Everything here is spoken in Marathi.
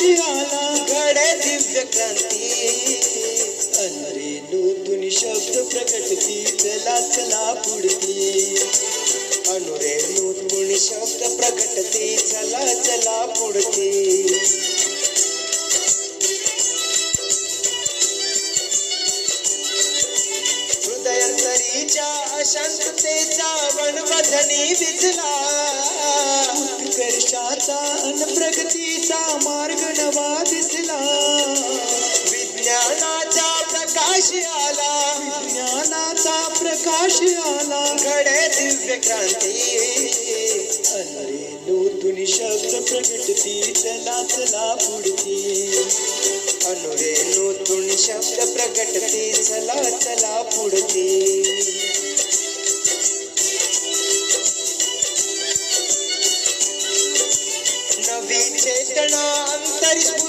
आला घडे दिव्य क्रांती. अरे नूतन शब्द प्रकटती चला चला पुढती. अनुरे नूतन शब्द प्रकटती चला चला पुढती. हृदयंतरीच्या अशांततेचा वनवधनी विजला उत्कर्षाचा अन प्रगतीचा मार्ग नवा दिसला. विज्ञानाचा प्रकाश आला. विज्ञानाचा प्रकाश आला. घडे दिव्य क्रांती. नूतन शब्द प्रगटती चला चला पुढती अनुरे नूतन शब्द पुढते ಅಂತರಿಸು